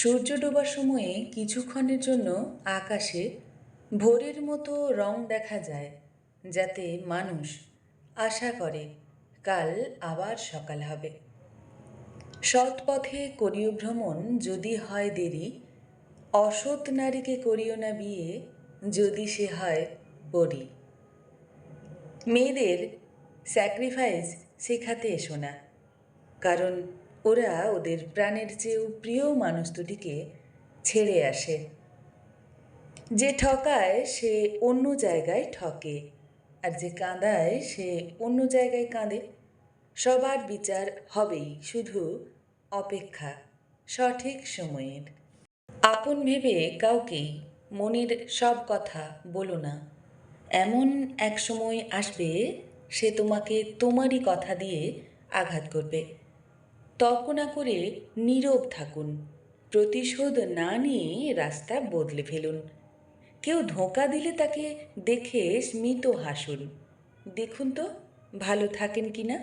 সূর্য ডোবার সময়ে কিছুক্ষণের জন্য আকাশে ভোরের মতো রং দেখা যায়, যাতে মানুষ আশা করে কাল আবার সকাল হবে। সৎ পথে করিও ভ্রমণ যদি হয় দেরি, অসৎ নারীকে করিও না বিয়ে যদি সে হয় পরী মেয়েদের স্যাক্রিফাইস শেখাতে এসো না, কারণ ওরা ওদের প্রাণের চেয়েও প্রিয় মানুষ দুটিকে ছেড়ে আসে। যে ঠকায় সে অন্য জায়গায় ঠকে আর যে কাঁদায় সে অন্য জায়গায় কাঁদে। সবার বিচার হবেই, শুধু অপেক্ষা সঠিক সময়ের। আপন ভেবে কাউকেই মনের সব কথা বলো না। এমন এক সময় আসবে সে তোমাকে তোমারই কথা দিয়ে আঘাত করবে। তর্ক না করে নীরব থাকুন। প্রতিশোধ না নিয়ে রাস্তা বদলে ফেলুন। কেউ ধোঁকা দিলে তাকে দেখে স্মিত হাসুন। দেখুন তো, ভালো থাকেন কি না?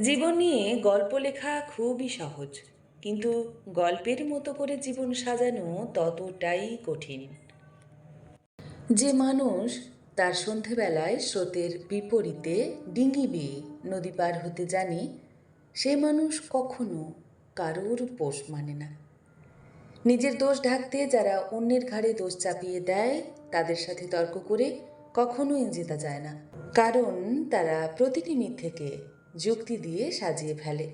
জীবন নিয়ে গল্প লেখা খুবই সহজ, কিন্তু গল্পের মতো করে জীবন সাজানো ততটাই কঠিন। যে মানুষ তার সন্ধেবেলায় স্রোতের বিপরীতে ডিঙি বেয়ে নদী পার হতে জানে সে মানুষ কখনো কারোর পোষ মানে না। নিজের দোষ ঢাকতে যারা অন্যের ঘাড়ে দোষ চাপিয়ে দেয়, তাদের সাথে তর্ক করে কখনোই জেতা যায় না। কারণ তারা প্রতিটি মিথ্যেকে যুক্তি দিয়ে সাজিয়ে ফেলে।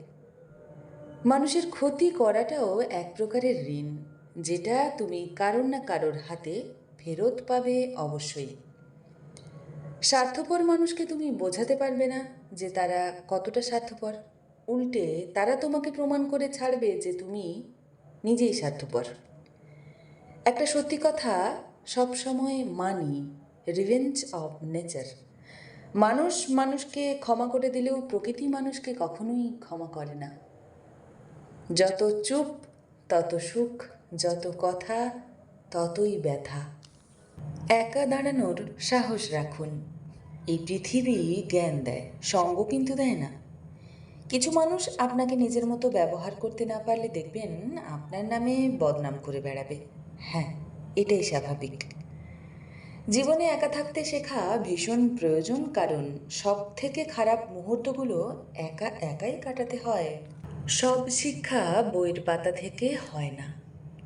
মানুষের ক্ষতি করাটাও এক প্রকারের ঋণ, যেটা তুমি কারোর না কারোর হাতে ফেরত পাবে অবশ্যই। স্বার্থপর মানুষকে তুমি বোঝাতে পারবে না যে তারা কতটা স্বার্থপর। উল্টে তারা তোমাকে প্রমাণ করে ছাড়বে যে তুমি নিজেই স্বার্থপর। একটা সত্যি কথা সবসময় মানি রিভেঞ্জ অফ নেচার মানুষ মানুষকে ক্ষমা করে দিলেও প্রকৃতি মানুষকে কখনোই ক্ষমা করে না। যত চুপ, তত সুখ, যত কথা, ততই ব্যথা। একা দাঁড়ানোর সাহস রাখুন। এই পৃথিবী জ্ঞান দেয়, সঙ্গ কিন্তু দেয় না। কিছু মানুষ আপনাকে নিজের মতো ব্যবহার করতে না পারলে দেখবেন আপনার নামে বদনাম করে বেড়াবে। হ্যাঁ এটাই স্বাভাবিক। জীবনে একা থাকতে শেখা ভীষণ প্রয়োজন, কারণ সব থেকে খারাপ মুহূর্তগুলো একা একাই কাটাতে হয়। সব শিক্ষা বইয়ের পাতা থেকে হয় না।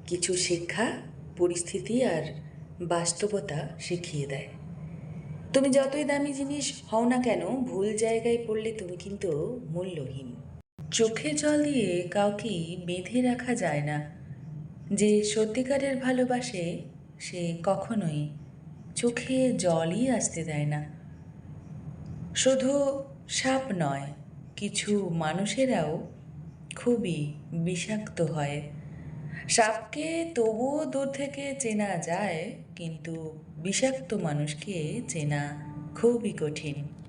কিছু শিক্ষা পরিস্থিতি আর বাস্তবতা শিখিয়ে দেয়। তুমি যতই দামি জিনিস হও না কেন, ভুল জায়গায় পড়লে তুমি কিন্তু মূল্যহীন। চোখে জল দিয়ে কাউকে বেঁধে রাখা যায় না। যে সত্যিকারের ভালোবাসে, সে কখনোই চোখে জলই আসতে দেয় না। শুধু সাপ নয়, কিছু মানুষেরাও খুবই বিষাক্ত হয়। সাপকে তবুও দূর থেকে চেনা যায় কিন্তু বিষাক্ত মানুষকে চেনা খুবই কঠিন।